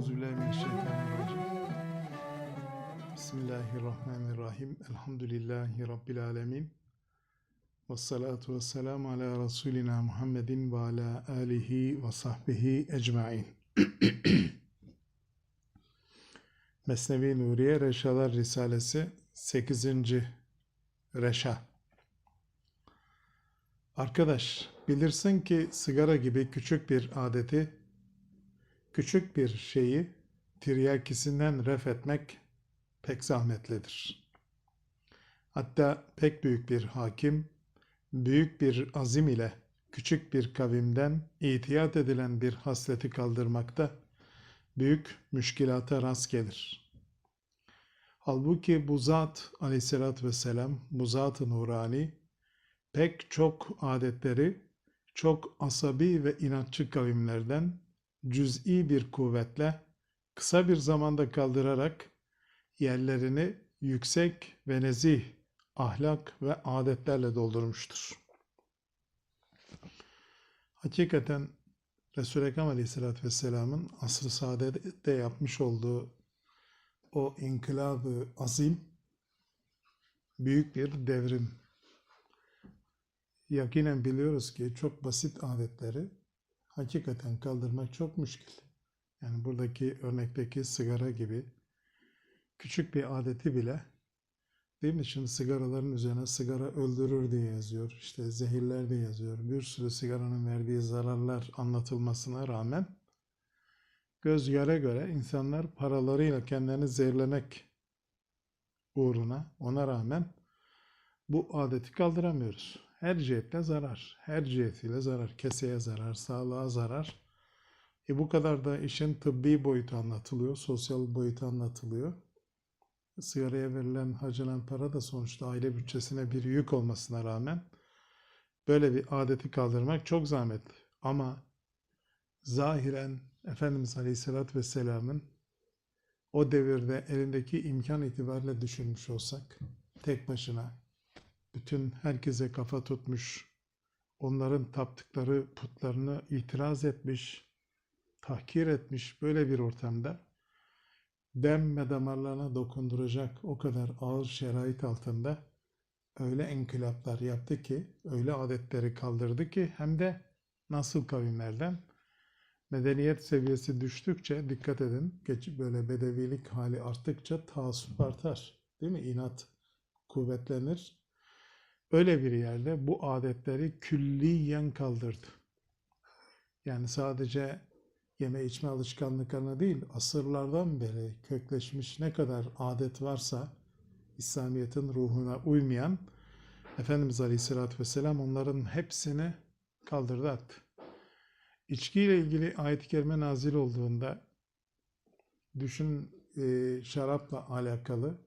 Euzubillahimineşşeytanirracim. Bismillahirrahmanirrahim. Elhamdülillahi Rabbil alemin. Ve salatu ve selamu ala Resulina Muhammedin ve ala alihi ve sahbihi ecmain. Mesnevi Nuriye Reşalar Risalesi 8. Reşa. Arkadaş, bilirsin ki sigara gibi küçük bir adeti Küçük bir şeyi tiryakisinden ref etmek pek zahmetlidir. Hatta pek büyük bir hakim, büyük bir azim ile küçük bir kavimden itiyat edilen bir hasleti kaldırmakta büyük müşkilata rast gelir. Halbuki bu zat aleyhissalatü vesselam, bu zat-ı nurani, pek çok adetleri, çok asabi ve inatçı kavimlerden cüz'i bir kuvvetle kısa bir zamanda kaldırarak yerlerini yüksek ve nezih ahlak ve adetlerle doldurmuştur. Hakikaten Resul-i Ekrem Aleyhisselatü Vesselam'ın asr-ı saadette yapmış olduğu o inkılabı azim büyük bir devrim. Yakinen biliyoruz ki çok basit adetleri hakikaten kaldırmak çok müşkil. Yani buradaki örnekteki sigara gibi küçük bir adeti bile değil mi? Şimdi sigaraların üzerine sigara öldürür diye yazıyor. İşte zehirler diye yazıyor. Bir sürü sigaranın verdiği zararlar anlatılmasına rağmen göz göre göre insanlar paralarıyla kendilerini zehirlemek uğruna ona rağmen bu adeti kaldıramıyoruz. Her cihetle zarar. Her cihetiyle zarar. Keseye zarar, sağlığa zarar. E bu kadar da işin tıbbi boyutu anlatılıyor, sosyal boyutu anlatılıyor. Sigaraya verilen, harcanan para da sonuçta aile bütçesine bir yük olmasına rağmen böyle bir adeti kaldırmak çok zahmetli. Ama zahiren Efendimiz Aleyhisselatü Vesselam'ın o devirde elindeki imkan itibariyle düşünmüş olsak tek başına bütün herkese kafa tutmuş, onların taptıkları putlarını itiraz etmiş, tahkir etmiş böyle bir ortamda dem ve damarlarına dokunduracak o kadar ağır şerait altında öyle enkılaplar yaptı ki, öyle adetleri kaldırdı ki hem de nasıl kavimlerden medeniyet seviyesi düştükçe dikkat edin, geç böyle bedevilik hali arttıkça taassup artar. Değil mi? İnat kuvvetlenir. Öyle bir yerde bu adetleri külliyen kaldırdı. Yani sadece yeme içme alışkanlıklarına değil, asırlardan beri kökleşmiş ne kadar adet varsa İslamiyet'in ruhuna uymayan Efendimiz Aleyhisselatü Vesselam onların hepsini kaldırdı attı. İçki ile ilgili ayet-i kerime nazil olduğunda düşün e, şarapla alakalı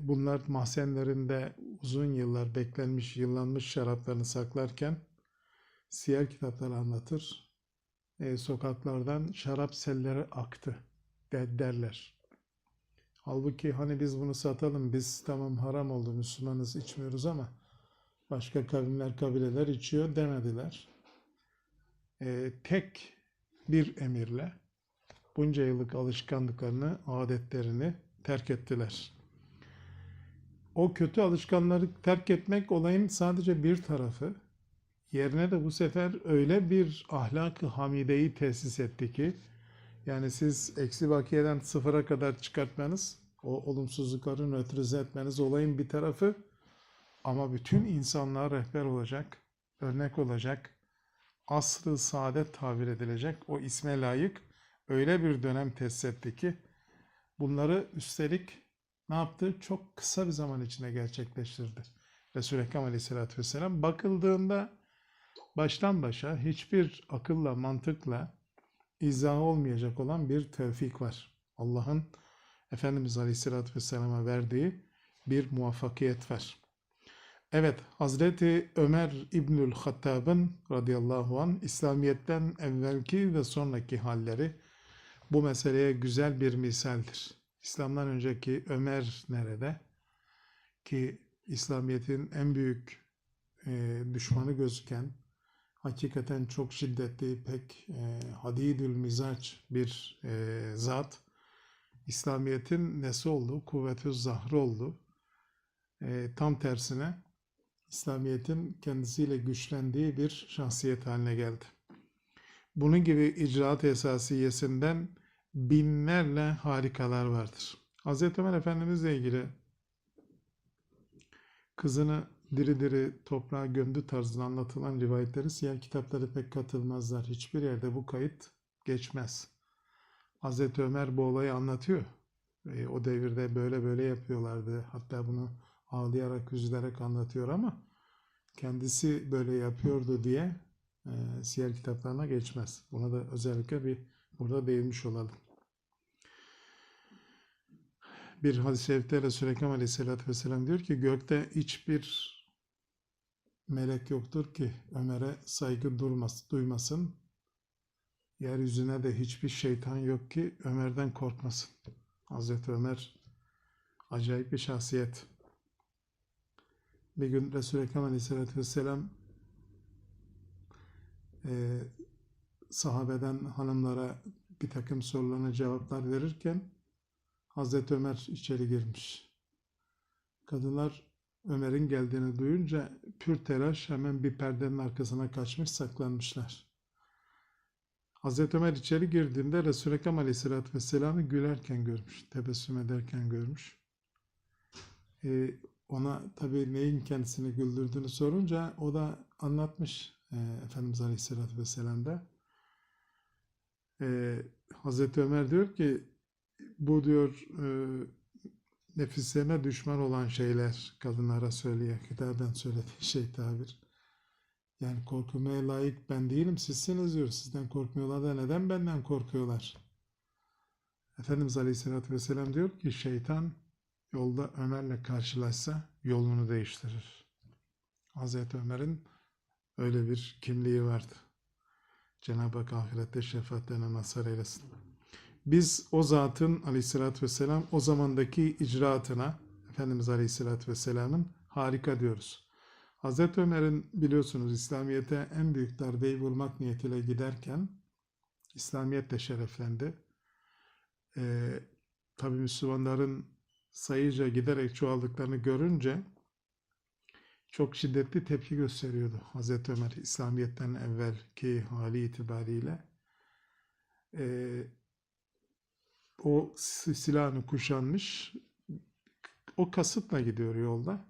bunlar mahzenlerinde uzun yıllar beklenmiş, yıllanmış şaraplarını saklarken siyer kitaplar anlatır. E, sokaklardan şarap selleri aktı der, derler. Halbuki hani biz bunu satalım, biz tamam haram oldu, Müslümanız içmiyoruz ama başka kavimler, kabileler içiyor demediler. E, tek bir emirle bunca yıllık alışkanlıklarını, adetlerini terk ettiler. O kötü alışkanları terk etmek olayın sadece bir tarafı. Yerine de bu sefer öyle bir ahlak-ı hamideyi tesis etti ki yani siz eksi bakiyeden sıfıra kadar çıkartmanız, o olumsuzlukları nötrize etmeniz olayın bir tarafı ama bütün insanlığa rehber olacak, örnek olacak, asr-ı saadet tabir edilecek o isme layık öyle bir dönem tesis etti ki bunları üstelik ne yaptı? Çok kısa bir zaman içinde gerçekleştirdi. Resul-i Ekrem Aleyhisselatü Vesselam bakıldığında baştan başa hiçbir akılla, mantıkla izah olmayacak olan bir tevfik var. Allah'ın Efendimiz Aleyhisselatü Vesselam'a verdiği bir muvaffakiyet var. Evet, Hazreti Ömer İbnül Hattab'ın radıyallahu an İslamiyet'ten evvelki ve sonraki halleri bu meseleye güzel bir misaldir. İslam'dan önceki Ömer nerede? Ki İslamiyet'in en büyük e, düşmanı gözüken hakikaten çok şiddetli, pek e, hadidül mizaç bir e, zat. İslamiyet'in nesi oldu? Kuvvetü zahrı oldu. E, tam tersine İslamiyet'in kendisiyle güçlendiği bir şahsiyet haline geldi. Bunun gibi icraat esasiyesinden binlerle harikalar vardır. Hz. Ömer Efendimizle ilgili kızını diri diri toprağa gömdü tarzında anlatılan rivayetleri siyer kitapları pek katılmazlar. Hiçbir yerde bu kayıt geçmez. Hz. Ömer bu olayı anlatıyor. E, o devirde böyle böyle yapıyorlardı. Hatta bunu ağlayarak, üzülerek anlatıyor ama kendisi böyle yapıyordu diye e, siyer kitaplarına geçmez. Buna da özellikle bir burada değinmiş olalım. Bir hadis-i şerifte Resul-i Ekrem Aleyhisselatü Vesselam diyor ki gökte hiçbir melek yoktur ki Ömer'e saygı durmaz, duymasın. Yeryüzüne de hiçbir şeytan yok ki Ömer'den korkmasın. Hazreti Ömer acayip bir şahsiyet. Bir gün Resul-i Ekrem Aleyhisselatü Vesselam e, sahabeden hanımlara bir takım sorularına cevaplar verirken Hazreti Ömer içeri girmiş. Kadınlar Ömer'in geldiğini duyunca pür telaş hemen bir perdenin arkasına kaçmış saklanmışlar. Hazreti Ömer içeri girdiğinde Resul-i Ekrem Aleyhisselatü Vesselam'ı gülerken görmüş, tebessüm ederken görmüş. Ee, ona tabii neyin kendisini güldürdüğünü sorunca o da anlatmış e, Efendimiz Aleyhisselatü Vesselam'da. Ee, Hazreti Ömer diyor ki bu diyor e, nefislerine düşman olan şeyler kadınlara söylüyor. Hitaben söylediği şey tabir. Yani korkulmaya layık ben değilim sizsiniz diyor. Sizden korkmuyorlar da neden benden korkuyorlar? Efendimiz Aleyhisselatü Vesselam diyor ki şeytan yolda Ömer'le karşılaşsa yolunu değiştirir. Hazreti Ömer'in öyle bir kimliği vardı. Cenab-ı Hak ahirette şefaatlerine mazhar eylesin. Biz o zatın aleyhissalatü vesselam o zamandaki icraatına Efendimiz aleyhissalatü vesselamın harika diyoruz. Hazreti Ömer'in biliyorsunuz İslamiyet'e en büyük darbeyi vurmak niyetiyle giderken İslamiyet de şereflendi. Ee, Tabi Müslümanların sayıca giderek çoğaldıklarını görünce çok şiddetli tepki gösteriyordu Hazreti Ömer İslamiyet'ten evvelki hali itibariyle. Ee, o silahını kuşanmış o kasıtla gidiyor yolda.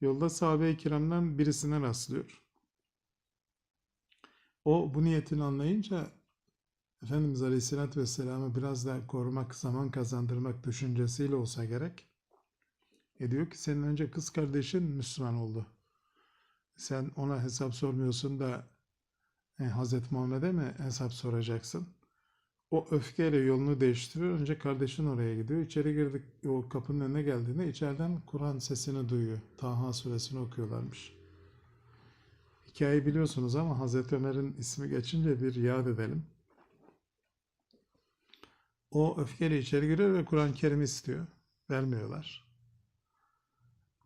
Yolda sahabe-i kiramdan birisine rastlıyor. O bu niyetini anlayınca Efendimiz Aleyhisselatü Vesselam'ı biraz daha korumak, zaman kazandırmak düşüncesiyle olsa gerek. E diyor ki senin önce kız kardeşin Müslüman oldu. Sen ona hesap sormuyorsun da e, Hazreti Muhammed'e mi hesap soracaksın? O öfkeyle yolunu değiştiriyor. Önce kardeşin oraya gidiyor. İçeri girdik o kapının önüne geldiğinde içeriden Kur'an sesini duyuyor. Taha suresini okuyorlarmış. Hikayeyi biliyorsunuz ama Hazreti Ömer'in ismi geçince bir yad edelim. O öfkeyle içeri giriyor ve Kur'an-ı Kerim istiyor. Vermiyorlar.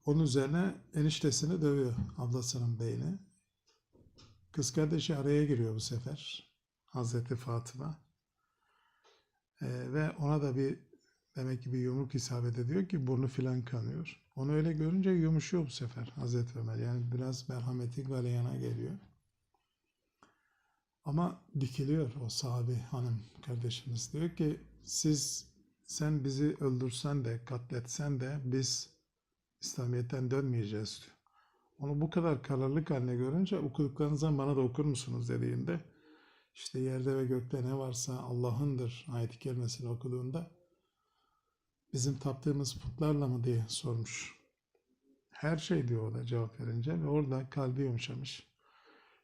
Onun üzerine eniştesini dövüyor ablasının beyni. Kız kardeşi araya giriyor bu sefer. Hazreti Fatıma. Ee, ve ona da bir demek ki bir yumruk isabet ediyor ki burnu filan kanıyor. Onu öyle görünce yumuşuyor bu sefer Hazreti Ömer. Yani biraz merhameti galeyana geliyor. Ama dikiliyor o sahabi hanım kardeşimiz. Diyor ki siz sen bizi öldürsen de katletsen de biz İslamiyet'ten dönmeyeceğiz diyor. Onu bu kadar kararlılık haline görünce okuduklarınızdan bana da okur musunuz dediğinde işte yerde ve gökte ne varsa Allah'ındır ayet-i kerimesini okuduğunda bizim taptığımız putlarla mı diye sormuş. Her şey diyor o da cevap verince ve orada kalbi yumuşamış.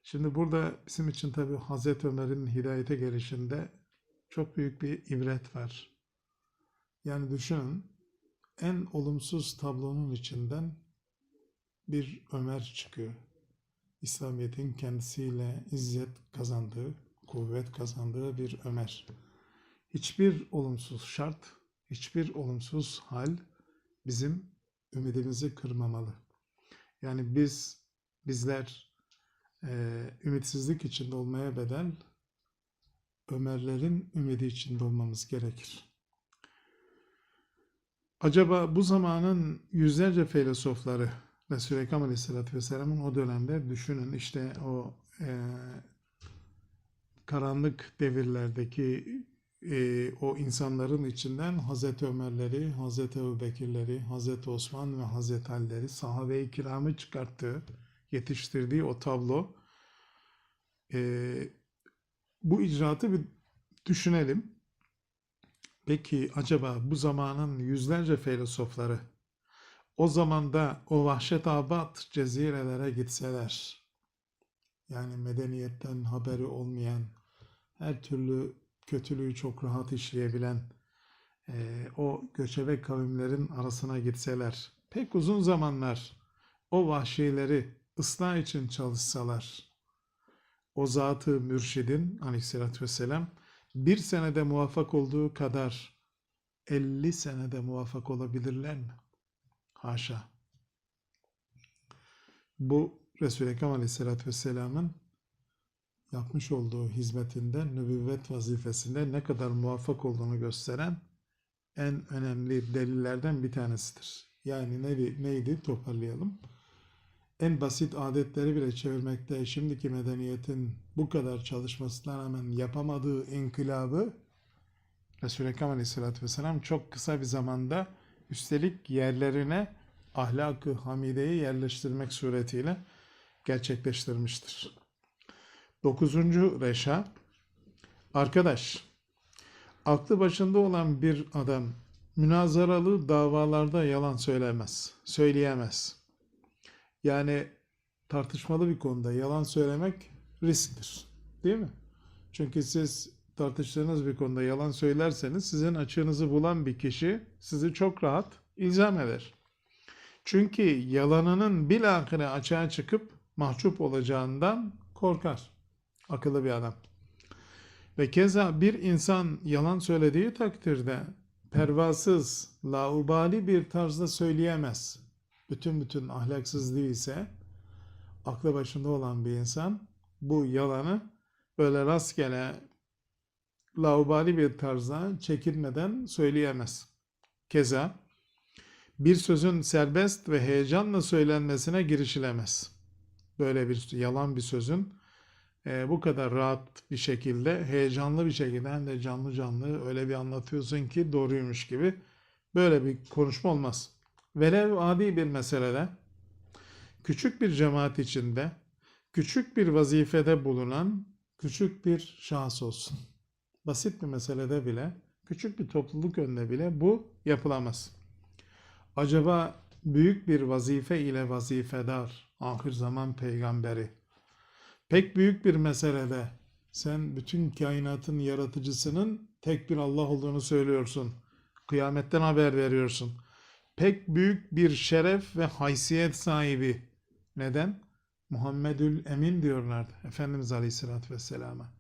Şimdi burada bizim için tabi Hazreti Ömer'in hidayete gelişinde çok büyük bir ibret var. Yani düşünün en olumsuz tablonun içinden bir Ömer çıkıyor. İslamiyet'in kendisiyle izzet kazandığı, kuvvet kazandığı bir Ömer. Hiçbir olumsuz şart, hiçbir olumsuz hal bizim ümidimizi kırmamalı. Yani biz, bizler e, ümitsizlik içinde olmaya bedel Ömerlerin ümidi içinde olmamız gerekir. Acaba bu zamanın yüzlerce filozofları Resul-i Ekrem Aleyhisselatü Vesselam'ın o dönemde düşünün işte o e, karanlık devirlerdeki e, o insanların içinden Hazreti Ömerleri, Hazreti Ebubekirleri, Hazreti Osman ve Hazreti Ali'leri, sahabe-i kiramı çıkarttığı, yetiştirdiği o tablo e, bu icraatı bir düşünelim. Peki acaba bu zamanın yüzlerce filozofları o zamanda o vahşet abat cezirelere gitseler, yani medeniyetten haberi olmayan, her türlü kötülüğü çok rahat işleyebilen e, o göçebe kavimlerin arasına gitseler, pek uzun zamanlar o vahşileri ıslah için çalışsalar, o zatı mürşidin aleyhissalatü vesselam bir senede muvaffak olduğu kadar 50 senede muvaffak olabilirler mi? Haşa. Bu Resul-i Ekrem Aleyhisselatü Vesselam'ın yapmış olduğu hizmetinde, nübüvvet vazifesinde ne kadar muvaffak olduğunu gösteren en önemli delillerden bir tanesidir. Yani ne, neydi? Toparlayalım. En basit adetleri bile çevirmekte şimdiki medeniyetin bu kadar çalışmasına rağmen yapamadığı inkılabı Resul-i Ekrem Aleyhisselatü Vesselam çok kısa bir zamanda üstelik yerlerine ahlak-ı hamideyi yerleştirmek suretiyle gerçekleştirmiştir. Dokuzuncu reşa, arkadaş, aklı başında olan bir adam münazaralı davalarda yalan söylemez, söyleyemez. Yani tartışmalı bir konuda yalan söylemek risktir. Değil mi? Çünkü siz tartıştığınız bir konuda yalan söylerseniz sizin açığınızı bulan bir kişi sizi çok rahat ilzam eder. Çünkü yalanının bilahare açığa çıkıp mahcup olacağından korkar. Akıllı bir adam. Ve keza bir insan yalan söylediği takdirde pervasız, laubali bir tarzda söyleyemez. Bütün bütün ahlaksız değilse aklı başında olan bir insan bu yalanı böyle rastgele laubali bir tarzda çekinmeden söyleyemez. Keza bir sözün serbest ve heyecanla söylenmesine girişilemez. Böyle bir yalan bir sözün e, bu kadar rahat bir şekilde, heyecanlı bir şekilde hem de canlı canlı öyle bir anlatıyorsun ki doğruymuş gibi böyle bir konuşma olmaz. Velev adi bir meselede küçük bir cemaat içinde küçük bir vazifede bulunan küçük bir şahıs olsun. Basit bir meselede bile, küçük bir topluluk önünde bile bu yapılamaz. Acaba büyük bir vazife ile vazifedar, ahir zaman peygamberi, pek büyük bir meselede sen bütün kainatın yaratıcısının tek bir Allah olduğunu söylüyorsun. Kıyametten haber veriyorsun. Pek büyük bir şeref ve haysiyet sahibi. Neden? Muhammedül Emin diyorlardı Efendimiz Aleyhisselatü Vesselam'a.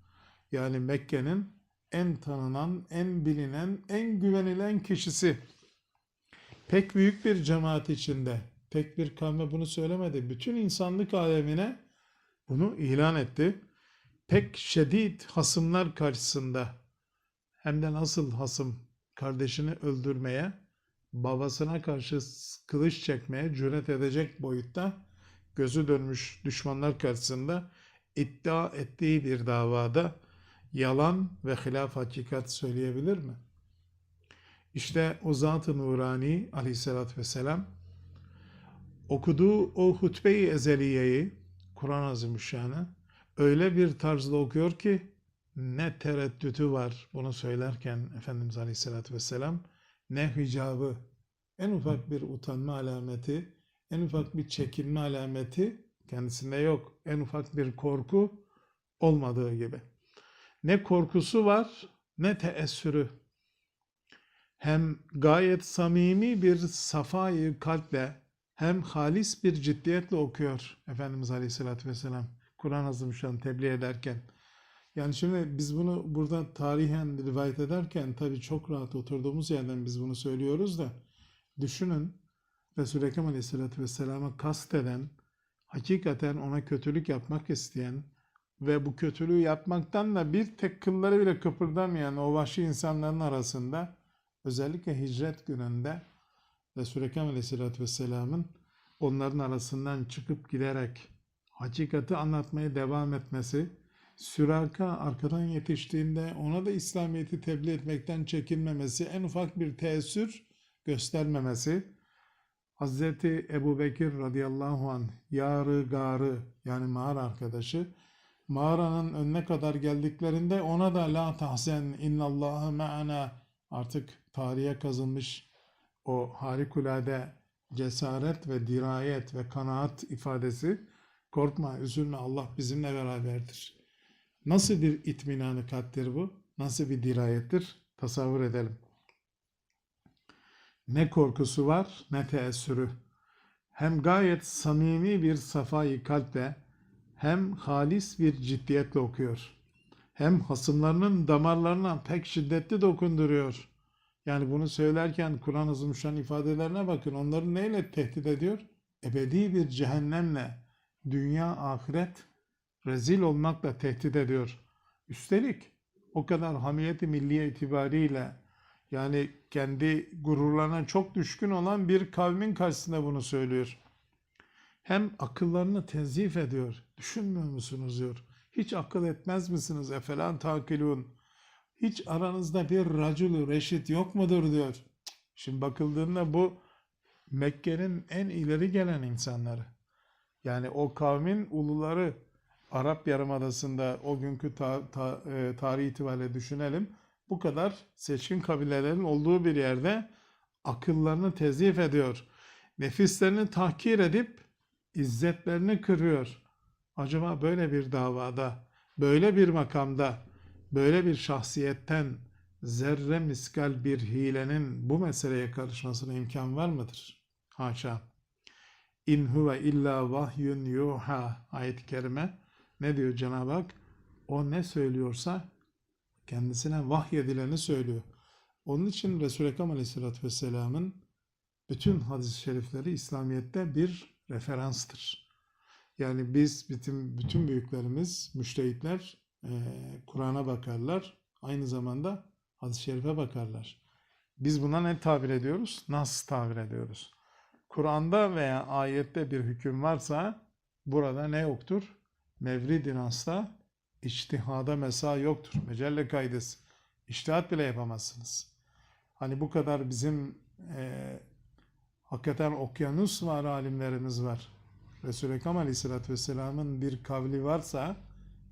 Yani Mekke'nin en tanınan, en bilinen, en güvenilen kişisi. Pek büyük bir cemaat içinde, tek bir kavme bunu söylemedi. Bütün insanlık alemine bunu ilan etti. Pek şiddet hasımlar karşısında hem de nasıl hasım kardeşini öldürmeye, babasına karşı kılıç çekmeye cüret edecek boyutta gözü dönmüş düşmanlar karşısında iddia ettiği bir davada yalan ve hilaf hakikat söyleyebilir mi? İşte o Zat-ı Nurani aleyhissalatü vesselam okuduğu o hutbe-i ezeliyeyi Kur'an Azimüşşan'ı öyle bir tarzda okuyor ki ne tereddütü var bunu söylerken Efendimiz Aleyhisselatü Vesselam ne hicabı en ufak bir utanma alameti en ufak bir çekinme alameti kendisinde yok. En ufak bir korku olmadığı gibi. Ne korkusu var ne teessürü. Hem gayet samimi bir safayı kalple hem halis bir ciddiyetle okuyor Efendimiz Aleyhisselatü Vesselam. Kur'an Azimüşşan tebliğ ederken. Yani şimdi biz bunu burada tarihen rivayet ederken tabii çok rahat oturduğumuz yerden biz bunu söylüyoruz da düşünün Resul-i Ekrem Aleyhisselatü Vesselam'a kasteden hakikaten ona kötülük yapmak isteyen ve bu kötülüğü yapmaktan da bir tek kılları bile kıpırdamayan o vahşi insanların arasında özellikle hicret gününde Resul-i Ekrem Aleyhisselatü Vesselam'ın onların arasından çıkıp giderek hakikati anlatmaya devam etmesi, Süraka arkadan yetiştiğinde ona da İslamiyet'i tebliğ etmekten çekinmemesi, en ufak bir teessür göstermemesi, Hazreti Ebu Bekir radıyallahu anh yarı garı yani mağara arkadaşı mağaranın önüne kadar geldiklerinde ona da la tahzen innallâhe me'ana artık tarihe kazınmış o harikulade cesaret ve dirayet ve kanaat ifadesi korkma üzülme Allah bizimle beraberdir. Nasıl bir itminanı kattir bu? Nasıl bir dirayettir? Tasavvur edelim. Ne korkusu var ne teessürü. Hem gayet samimi bir safayı kalple hem halis bir ciddiyetle okuyor. Hem hasımlarının damarlarına pek şiddetli dokunduruyor. Yani bunu söylerken Kur'an Azimüşşan ifadelerine bakın. Onları neyle tehdit ediyor? Ebedi bir cehennemle, dünya ahiret rezil olmakla tehdit ediyor. Üstelik o kadar hamiyeti milliye itibariyle yani kendi gururlarına çok düşkün olan bir kavmin karşısında bunu söylüyor. Hem akıllarını tenzif ediyor. Düşünmüyor musunuz diyor. Hiç akıl etmez misiniz efelan takilun? Hiç aranızda bir raculu reşit yok mudur diyor. Şimdi bakıldığında bu Mekke'nin en ileri gelen insanları. Yani o kavmin uluları Arap Yarımadası'nda o günkü ta, ta, e, tarih itibariyle düşünelim. Bu kadar seçkin kabilelerin olduğu bir yerde akıllarını tezif ediyor. Nefislerini tahkir edip izzetlerini kırıyor. Acaba böyle bir davada, böyle bir makamda, böyle bir şahsiyetten zerre miskal bir hilenin bu meseleye karışmasına imkan var mıdır? Haşa. İn huve illa vahyun yuha ayet-i kerime ne diyor Cenab-ı Hak? O ne söylüyorsa kendisine vahyedileni söylüyor. Onun için Resul-i Ekrem Aleyhisselatü Vesselam'ın bütün hadis-i şerifleri İslamiyet'te bir referanstır. Yani biz bütün, bütün büyüklerimiz, müştehitler e, Kur'an'a bakarlar. Aynı zamanda hadis-i şerife bakarlar. Biz buna ne tabir ediyoruz? Nas tabir ediyoruz. Kur'an'da veya ayette bir hüküm varsa burada ne yoktur? Mevrid-i Nas'ta içtihada mesa yoktur. Mecelle kaydesi. İçtihat bile yapamazsınız. Hani bu kadar bizim e, hakikaten okyanus var alimlerimiz var. Resul-i Ekrem Aleyhisselatü Vesselam'ın bir kavli varsa,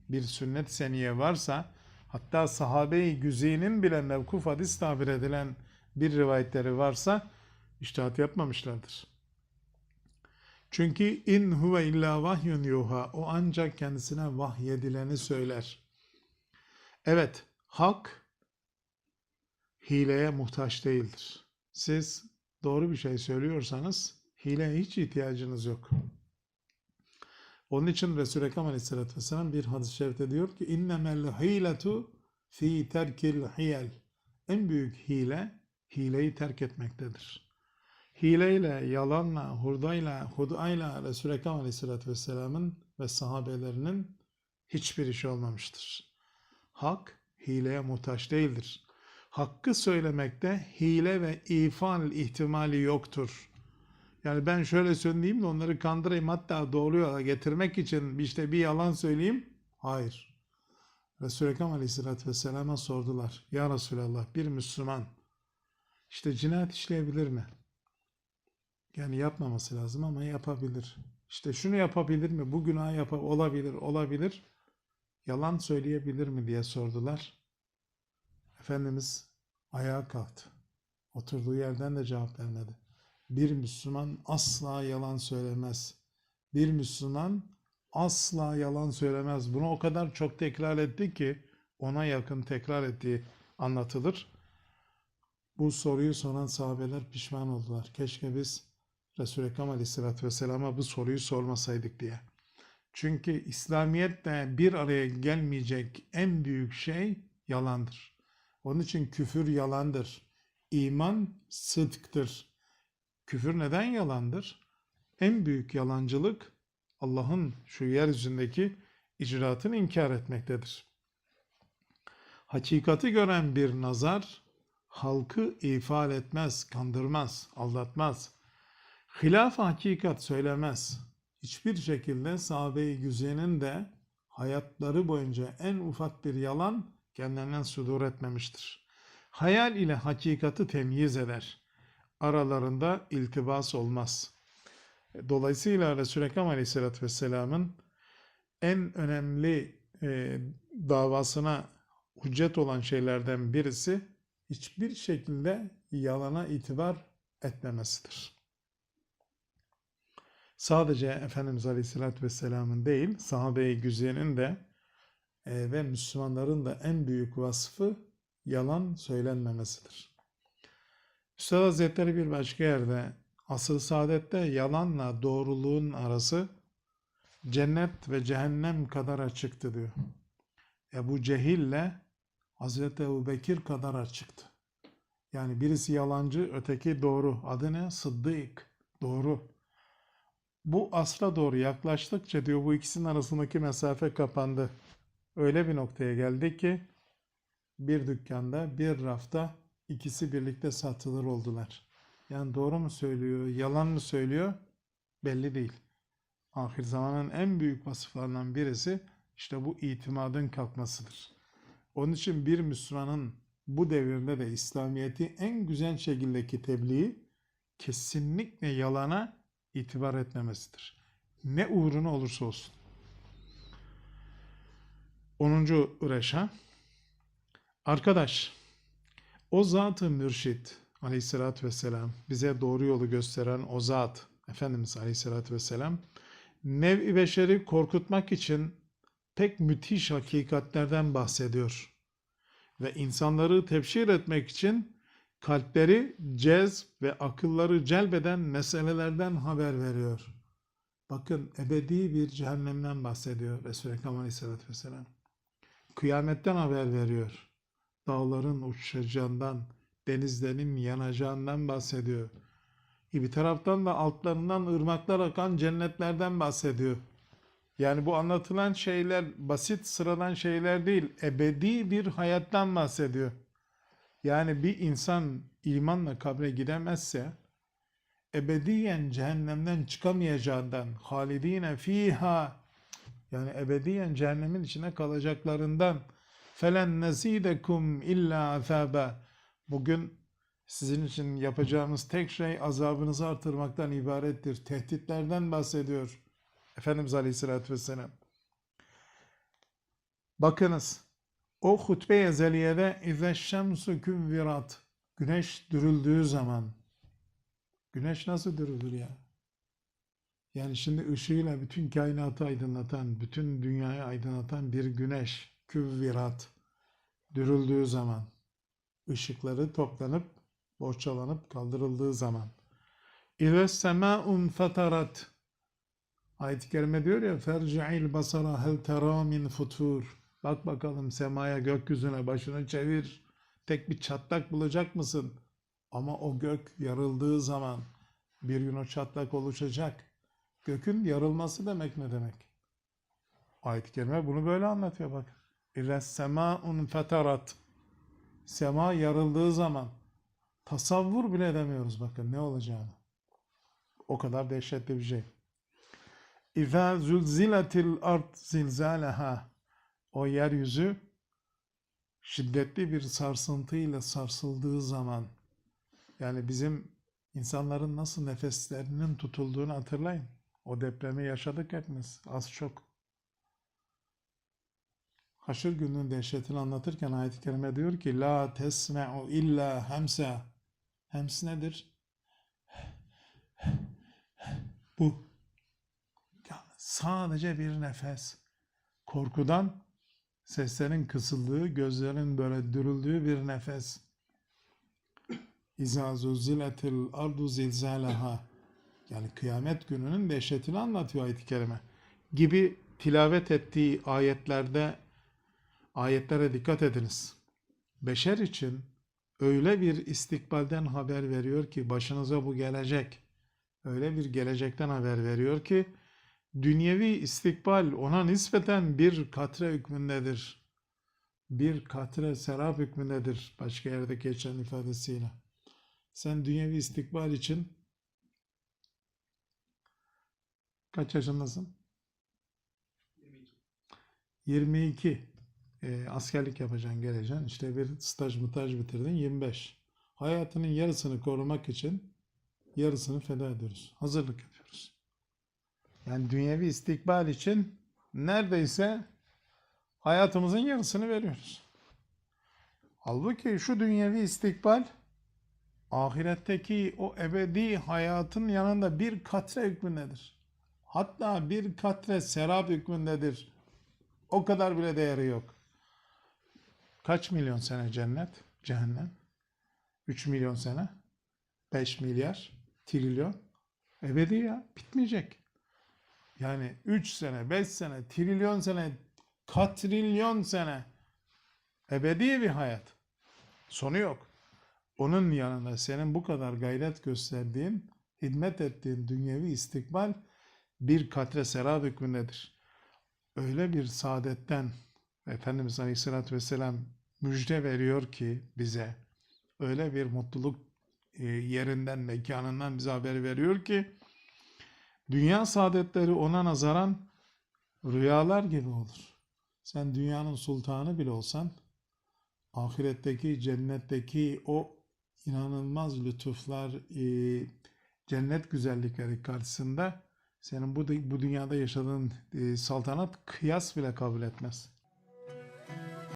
bir sünnet seniye varsa, hatta sahabe-i güzinin bile mevkuf hadis tabir edilen bir rivayetleri varsa, iştihat yapmamışlardır. Çünkü in huve illa vahyun yuha. O ancak kendisine vahyedileni söyler. Evet, hak hileye muhtaç değildir. Siz doğru bir şey söylüyorsanız hileye hiç ihtiyacınız yok. Onun için Resul-i Ekrem Aleyhisselatü Vesselam bir hadis-i şerifte diyor ki innemel hiletu fi terkil hiyel. En büyük hile hileyi terk etmektedir hileyle, yalanla, hurdayla, hudayla Resul-i Ekrem Aleyhisselatü Vesselam'ın ve sahabelerinin hiçbir işi olmamıştır. Hak hileye muhtaç değildir. Hakkı söylemekte hile ve ifal ihtimali yoktur. Yani ben şöyle söyleyeyim de onları kandırayım hatta doğru yola getirmek için işte bir yalan söyleyeyim. Hayır. Resul-i Ekrem Aleyhisselatü Vesselam'a sordular. Ya Resulallah bir Müslüman işte cinayet işleyebilir mi? Yani yapmaması lazım ama yapabilir. İşte şunu yapabilir mi? Bu günah yap olabilir, olabilir. Yalan söyleyebilir mi diye sordular. Efendimiz ayağa kalktı. Oturduğu yerden de cevap vermedi. Bir Müslüman asla yalan söylemez. Bir Müslüman asla yalan söylemez. Bunu o kadar çok tekrar etti ki ona yakın tekrar ettiği anlatılır. Bu soruyu soran sahabeler pişman oldular. Keşke biz Resul-i Ekrem Aleyhisselatü Vesselam'a bu soruyu sormasaydık diye. Çünkü İslamiyet'te bir araya gelmeyecek en büyük şey yalandır. Onun için küfür yalandır. İman sıdktır. Küfür neden yalandır? En büyük yalancılık Allah'ın şu yeryüzündeki icraatını inkar etmektedir. Hakikati gören bir nazar halkı ifade etmez, kandırmaz, aldatmaz. Hilaf hakikat söylemez. Hiçbir şekilde sahabe-i güzenin de hayatları boyunca en ufak bir yalan kendinden sudur etmemiştir. Hayal ile hakikati temyiz eder. Aralarında iltibas olmaz. Dolayısıyla Resul-i Ekrem Aleyhisselatü Vesselam'ın en önemli e, davasına hüccet olan şeylerden birisi hiçbir şekilde yalana itibar etmemesidir. Sadece Efendimiz Aleyhisselatü Vesselam'ın değil, sahabe-i güzenin de e, ve Müslümanların da en büyük vasfı yalan söylenmemesidir. Üstad Hazretleri bir başka yerde asıl saadette yalanla doğruluğun arası cennet ve cehennem kadar açıktı diyor. Ebu Cehil'le Hazreti Ebu Bekir kadar açıktı. Yani birisi yalancı, öteki doğru. Adı ne? Sıddık. Doğru. Bu asra doğru yaklaştıkça diyor bu ikisinin arasındaki mesafe kapandı. Öyle bir noktaya geldik ki bir dükkanda, bir rafta ikisi birlikte satılır oldular. Yani doğru mu söylüyor, yalan mı söylüyor belli değil. Ahir zamanın en büyük vasıflarından birisi işte bu itimadın kalkmasıdır. Onun için bir Müslümanın bu devirde de İslamiyet'i en güzel şekildeki tebliği kesinlikle yalana itibar etmemesidir. Ne uğruna olursa olsun. 10. Reşa Arkadaş, o zat-ı mürşit aleyhissalatü vesselam bize doğru yolu gösteren o zat Efendimiz aleyhissalatü vesselam nev-i beşeri korkutmak için pek müthiş hakikatlerden bahsediyor. Ve insanları tebşir etmek için kalpleri cez ve akılları celbeden meselelerden haber veriyor. Bakın ebedi bir cehennemden bahsediyor Resul-i Ekrem Aleyhisselatü Vesselam. Kıyametten haber veriyor. Dağların uçacağından, denizlerin yanacağından bahsediyor. Bir taraftan da altlarından ırmaklar akan cennetlerden bahsediyor. Yani bu anlatılan şeyler basit sıradan şeyler değil. Ebedi bir hayattan bahsediyor. Yani bir insan imanla kabre gidemezse ebediyen cehennemden çıkamayacağından halidine fiha yani ebediyen cehennemin içine kalacaklarından felen nezidekum illa azaba bugün sizin için yapacağımız tek şey azabınızı artırmaktan ibarettir. Tehditlerden bahsediyor. Efendimiz Aleyhisselatü Vesselam. Bakınız o hutbe-i ezeliyede اِذَا الشَّمْسُ كُنْوِرَاتِ Güneş dürüldüğü zaman Güneş nasıl dürülür ya? Yani şimdi ışığıyla bütün kainatı aydınlatan, bütün dünyayı aydınlatan bir güneş, küvvirat, dürüldüğü zaman, ışıkları toplanıp, bohçalanıp kaldırıldığı zaman. اِذَا السَّمَاءٌ فَتَرَتْ Ayet-i Kerime diyor ya ferci'il basara hel tera min futur. Bak bakalım semaya gökyüzüne başını çevir. Tek bir çatlak bulacak mısın? Ama o gök yarıldığı zaman bir gün o çatlak oluşacak. Gökün yarılması demek ne demek? Ayet-i Kerime bunu böyle anlatıyor bak. İles sema'un fetarat. Sema yarıldığı zaman tasavvur bile edemiyoruz bakın ne olacağını. O kadar dehşetli bir şey. İza zulziletil ard zilzaleha o yeryüzü şiddetli bir sarsıntıyla sarsıldığı zaman yani bizim insanların nasıl nefeslerinin tutulduğunu hatırlayın. O depremi yaşadık hepimiz az çok. Haşır gününün dehşetini anlatırken ayet-i kerime diyor ki La tesme'u illa hemse Hems nedir? Bu sadece bir nefes. Korkudan seslerin kısıldığı, gözlerin böyle dürüldüğü bir nefes. İzâ zuzziletil ardu zilzâleha. Yani kıyamet gününün dehşetini anlatıyor ayet-i kerime. Gibi tilavet ettiği ayetlerde ayetlere dikkat ediniz. Beşer için öyle bir istikbalden haber veriyor ki başınıza bu gelecek. Öyle bir gelecekten haber veriyor ki dünyevi istikbal ona nispeten bir katre hükmündedir. Bir katre serap hükmündedir başka yerde geçen ifadesiyle. Sen dünyevi istikbal için kaç yaşındasın? 22. Ee, askerlik yapacaksın, geleceksin. İşte bir staj mutaj bitirdin 25. Hayatının yarısını korumak için yarısını feda ediyoruz. Hazırlık yapıyoruz. Yani dünyevi istikbal için neredeyse hayatımızın yarısını veriyoruz. Halbuki şu dünyevi istikbal ahiretteki o ebedi hayatın yanında bir katre hükmündedir. Hatta bir katre serap hükmündedir. O kadar bile değeri yok. Kaç milyon sene cennet, cehennem? 3 milyon sene, 5 milyar, trilyon. Ebedi ya, bitmeyecek. Yani 3 sene, 5 sene, trilyon sene, katrilyon sene. Ebedi bir hayat. Sonu yok. Onun yanında senin bu kadar gayret gösterdiğin, hizmet ettiğin dünyevi istikbal bir katre serap hükmündedir. Öyle bir saadetten Efendimiz Aleyhisselatü Vesselam müjde veriyor ki bize, öyle bir mutluluk e, yerinden, mekanından bize haber veriyor ki, dünya saadetleri ona nazaran rüyalar gibi olur. Sen dünyanın sultanı bile olsan, ahiretteki, cennetteki o inanılmaz lütuflar, e, cennet güzellikleri karşısında senin bu, bu dünyada yaşadığın e, saltanat kıyas bile kabul etmez.